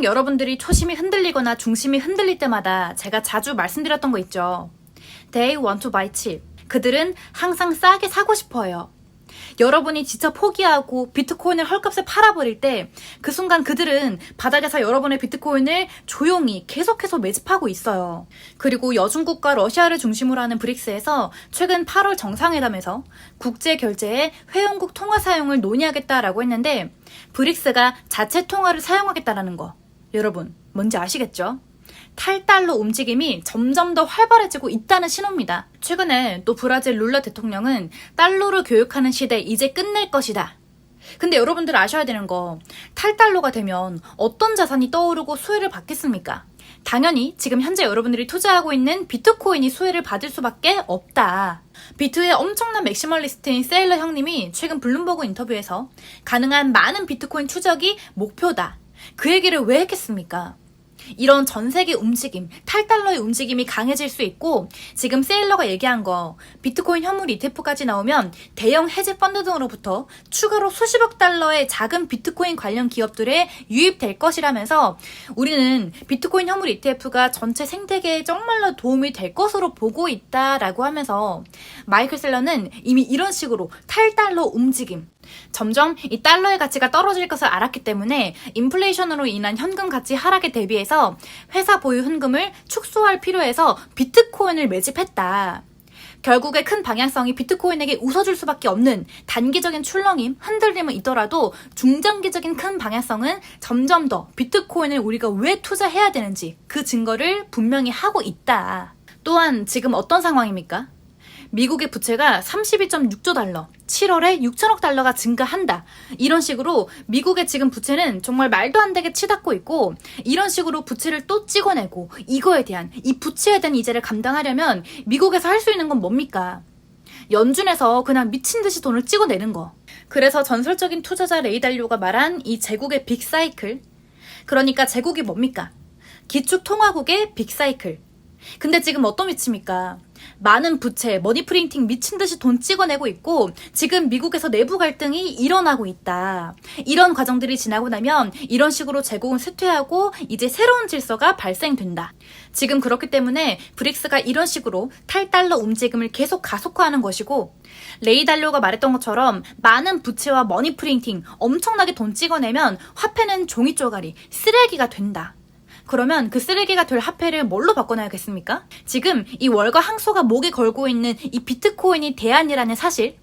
항상 여러분들이 초심이 흔들리거나 중심이 흔들릴 때마다 제가 자주 말씀드렸던 거 있죠. They want to buy cheap. 그들은 항상 싸게 사고 싶어요. 여러분이 지쳐 포기하고 비트코인을 헐값에 팔아버릴 때 그 순간 그들은 바닥에서 여러분의 비트코인을 조용히 계속해서 매집하고 있어요. 그리고 여중국과 러시아를 중심으로 하는 브릭스에서 최근 8월 정상회담에서 국제 결제에 회원국 통화 사용을 논의하겠다라고 했는데 브릭스가 자체 통화를 사용하겠다라는 거 여러분 뭔지 아시겠죠? 탈달러 움직임이 점점 더 활발해지고 있다는 신호입니다. 최근에 또 브라질 룰라 대통령은 달러를 교육하는 시대 이제 끝낼 것이다. 근데 여러분들 아셔야 되는 거 탈달러가 되면 어떤 자산이 떠오르고 수혜를 받겠습니까? 당연히 지금 현재 여러분들이 투자하고 있는 비트코인이 수혜를 받을 수밖에 없다. 비트의 엄청난 맥시멀리스트인 세일러 형님이 최근 블룸버그 인터뷰에서 가능한 많은 비트코인 추적이 목표다. 그 얘기를 왜 했겠습니까? 이런 전 세계 움직임, 탈달러의 움직임이 강해질 수 있고 지금 세일러가 얘기한 거 비트코인 현물 ETF까지 나오면 대형 헤지 펀드 등으로부터 추가로 수십억 달러의 작은 비트코인 관련 기업들에 유입될 것이라면서 우리는 비트코인 현물 ETF가 전체 생태계에 정말로 도움이 될 것으로 보고 있다라고 하면서 마이클 셀러는 이미 이런 식으로 탈달러 움직임 점점 이 달러의 가치가 떨어질 것을 알았기 때문에 인플레이션으로 인한 현금 가치 하락에 대비해서 회사 보유 현금을 축소할 필요해서 비트코인을 매집했다. 결국에 큰 방향성이 비트코인에게 웃어줄 수밖에 없는 단기적인 출렁임, 흔들림은 있더라도 중장기적인 큰 방향성은 점점 더 비트코인을 우리가 왜 투자해야 되는지 그 증거를 분명히 하고 있다. 또한 지금 어떤 상황입니까? 미국의 부채가 32.6조 달러, 7월에 6천억 달러가 증가한다. 이런 식으로 미국의 지금 부채는 정말 말도 안 되게 치닫고 있고 이런 식으로 부채를 또 찍어내고 이거에 대한 이 부채에 대한 이자를 감당하려면 미국에서 할 수 있는 건 뭡니까? 연준에서 그냥 미친 듯이 돈을 찍어내는 거. 그래서 전설적인 투자자 레이달료가 말한 이 제국의 빅사이클. 그러니까 제국이 뭡니까? 기축 통화국의 빅사이클. 근데 지금 어떤 위치입니까? 많은 부채, 머니 프린팅 미친 듯이 돈 찍어내고 있고 지금 미국에서 내부 갈등이 일어나고 있다. 이런 과정들이 지나고 나면 이런 식으로 제국은 쇠퇴하고 이제 새로운 질서가 발생된다. 지금 그렇기 때문에 브릭스가 이런 식으로 탈달러 움직임을 계속 가속화하는 것이고 레이달료가 말했던 것처럼 많은 부채와 머니 프린팅 엄청나게 돈 찍어내면 화폐는 종이 쪼가리, 쓰레기가 된다. 그러면 그 쓰레기가 될 화폐를 뭘로 바꿔놔야겠습니까? 지금 이 월가 항소가 목에 걸고 있는 이 비트코인이 대안이라는 사실,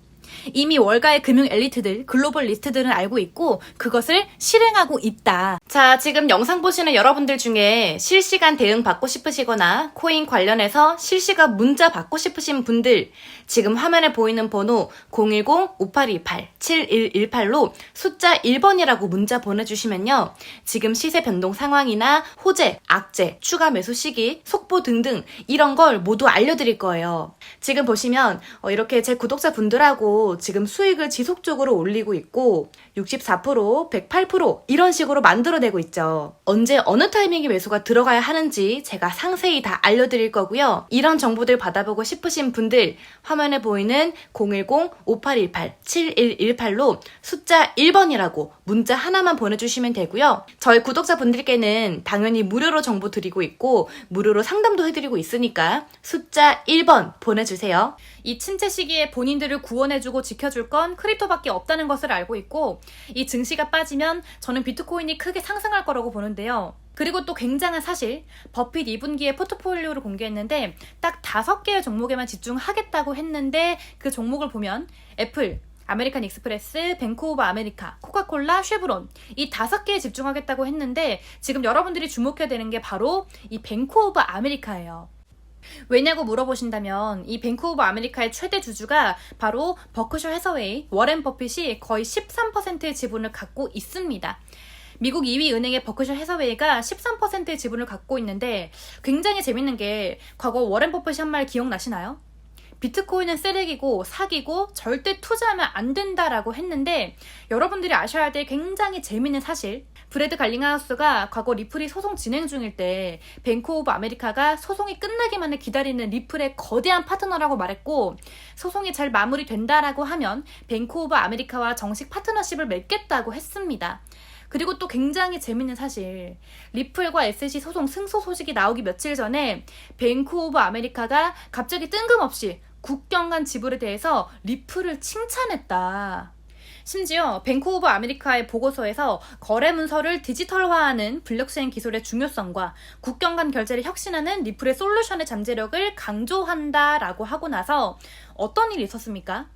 이미 월가의 금융 엘리트들, 글로벌 리스트들은 알고 있고 그것을 실행하고 있다. 자, 지금 영상 보시는 여러분들 중에 실시간 대응 받고 싶으시거나 코인 관련해서 실시간 문자 받고 싶으신 분들 지금 화면에 보이는 번호 010-5828-7118로 숫자 1번이라고 문자 보내주시면요. 지금 시세 변동 상황이나 호재, 악재, 추가 매수 시기, 속보 등등 이런 걸 모두 알려드릴 거예요. 지금 보시면 어, 이렇게 제 구독자분들하고 지금 수익을 지속적으로 올리고 있고 64%, 108% 이런 식으로 만들어내고 있죠. 언제 어느 타이밍에 매수가 들어가야 하는지 제가 상세히 다 알려드릴 거고요. 이런 정보들 받아보고 싶으신 분들 화면에 보이는 010-5818-7118로 숫자 1번이라고 문자 하나만 보내주시면 되고요. 저희 구독자분들께는 당연히 무료로 정보 드리고 있고 무료로 상담도 해드리고 있으니까 숫자 1번 보내주세요. 이 침체 시기에 본인들을 구원해주고 지켜줄 건 크립토밖에 없다는 것을 알고 있고 이 증시가 빠지면 저는 비트코인이 크게 상승할 거라고 보는데요. 그리고 또 굉장한 사실, 버핏 2분기에 포트폴리오를 공개했는데 딱 다섯 개의 종목에만 집중하겠다고 했는데 그 종목을 보면 애플, 아메리칸 익스프레스, 뱅크 오브 아메리카, 코카콜라, 쉐브론 이 다섯 개에 집중하겠다고 했는데 지금 여러분들이 주목해야 되는 게 바로 이 뱅크 오브 아메리카예요. 왜냐고 물어보신다면 이 오브 아메리카의 최대 주주가 바로 버크셔 해서웨이, 워렌 버핏이 거의 13%의 지분을 갖고 있습니다. 미국 2위 은행의 버크셔 해서웨이가 13%의 지분을 갖고 있는데 굉장히 재밌는 게 과거 워렌 버핏이 한 말 기억나시나요? 비트코인은 쓰레기고 사기고 절대 투자하면 안 된다라고 했는데 여러분들이 아셔야 될 굉장히 재밌는 사실 브래드 갈링하우스가 과거 리플이 소송 진행 중일 때 뱅크 오브 아메리카가 소송이 끝나기만을 기다리는 리플의 거대한 파트너라고 말했고 소송이 잘 마무리된다라고 하면 뱅크 오브 아메리카와 정식 파트너십을 맺겠다고 했습니다. 그리고 또 굉장히 재밌는 사실. 리플과 SC 소송 승소 소식이 나오기 며칠 전에 뱅크 오브 아메리카가 갑자기 뜬금없이 국경 간 지불에 대해서 리플을 칭찬했다. 심지어 뱅크 오브 아메리카의 보고서에서 거래 문서를 디지털화하는 블록체인 기술의 중요성과 국경 간 결제를 혁신하는 리플의 솔루션의 잠재력을 강조한다라고 하고 나서 어떤 일이 있었습니까?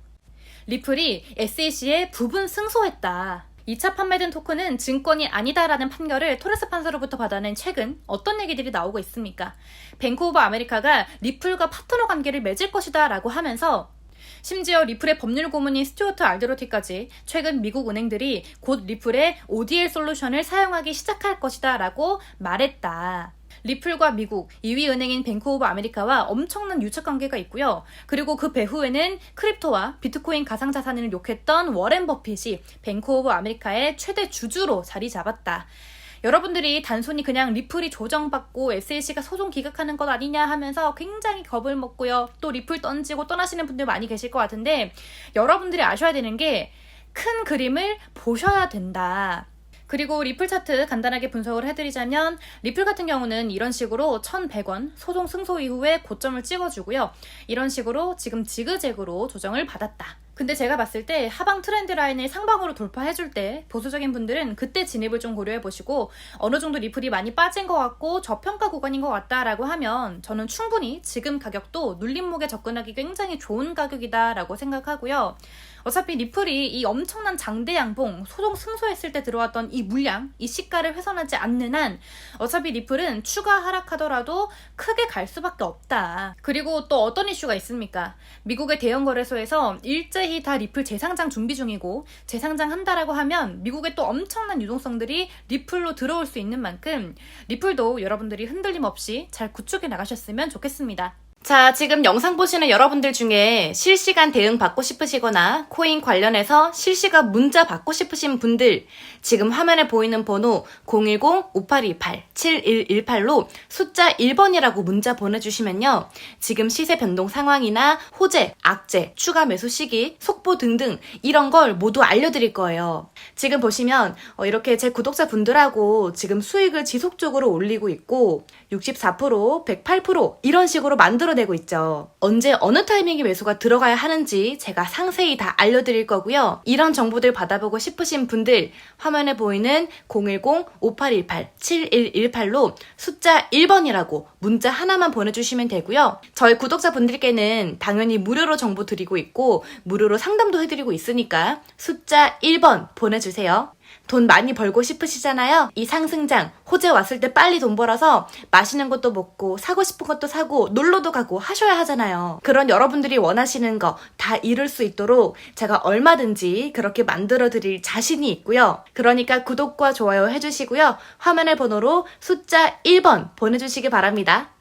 리플이 SEC에 부분 승소했다. 2차 판매된 토큰은 증권이 아니다라는 판결을 토레스 판사로부터 받아낸 최근 어떤 얘기들이 나오고 있습니까? 뱅크 오브 아메리카가 리플과 파트너 관계를 맺을 것이다 라고 하면서 심지어 리플의 법률 고문인 스튜어트 알드로티까지 최근 미국 은행들이 곧 리플의 ODL 솔루션을 사용하기 시작할 것이다 라고 말했다. 리플과 미국 2위 은행인 뱅크 오브 아메리카와 엄청난 유착 관계가 있고요. 그리고 그 배후에는 크립토와 비트코인 가상 자산을 욕했던 워렌 버핏이 뱅크 오브 아메리카의 최대 주주로 자리 잡았다. 여러분들이 단순히 그냥 리플이 조정받고 SEC가 소송 기각하는 것 아니냐 하면서 굉장히 겁을 먹고요. 또 리플 던지고 떠나시는 분들 많이 계실 것 같은데 여러분들이 아셔야 되는 게 큰 그림을 보셔야 된다. 그리고 리플 차트 간단하게 분석을 해드리자면 리플 같은 경우는 이런 식으로 1100원 소송 승소 이후에 고점을 찍어주고요. 이런 식으로 지금 지그재그로 조정을 받았다. 근데 제가 봤을 때 하방 트렌드 라인을 상방으로 돌파해줄 때 보수적인 분들은 그때 진입을 좀 고려해보시고 어느 정도 리플이 많이 빠진 것 같고 저평가 구간인 것 같다라고 하면 저는 충분히 지금 가격도 눌림목에 접근하기 굉장히 좋은 가격이다라고 생각하고요. 어차피 리플이 이 엄청난 장대 양봉 소송 승소했을 때 들어왔던 이 물량, 이 시가를 훼손하지 않는 한 어차피 리플은 추가 하락하더라도 크게 갈 수밖에 없다. 그리고 또 어떤 이슈가 있습니까? 미국의 대형 거래소에서 일제히 다 리플 재상장 준비 중이고 재상장 한다라고 하면 미국에 또 엄청난 유동성들이 리플로 들어올 수 있는 만큼 리플도 여러분들이 흔들림 없이 잘 구축해 나가셨으면 좋겠습니다. 자, 지금 영상 보시는 여러분들 중에 실시간 대응 받고 싶으시거나 코인 관련해서 실시간 문자 받고 싶으신 분들 지금 화면에 보이는 번호 010-5828-7118로 숫자 1번이라고 문자 보내주시면요. 지금 시세 변동 상황이나 호재, 악재, 추가 매수 시기, 속보 등등 이런 걸 모두 알려드릴 거예요. 지금 보시면 어, 이렇게 제 구독자 분들하고 지금 수익을 지속적으로 올리고 있고 64%, 108% 이런 식으로 만들어내고 있죠. 언제 어느 타이밍에 매수가 들어가야 하는지 제가 상세히 다 알려드릴 거고요. 이런 정보들 받아보고 싶으신 분들 화면에 보이는 010-5818-7118로 숫자 1번이라고 문자 하나만 보내주시면 되고요. 저희 구독자분들께는 당연히 무료로 정보 드리고 있고 무료로 상담도 해드리고 있으니까 숫자 1번 보내주세요. 돈 많이 벌고 싶으시잖아요? 이 상승장, 호재 왔을 때 빨리 돈 벌어서 맛있는 것도 먹고, 사고 싶은 것도 사고, 놀러도 가고 하셔야 하잖아요. 그런 여러분들이 원하시는 거 다 이룰 수 있도록 제가 얼마든지 그렇게 만들어 드릴 자신이 있고요. 그러니까 구독과 좋아요 해주시고요. 화면의 번호로 숫자 1번 보내주시기 바랍니다.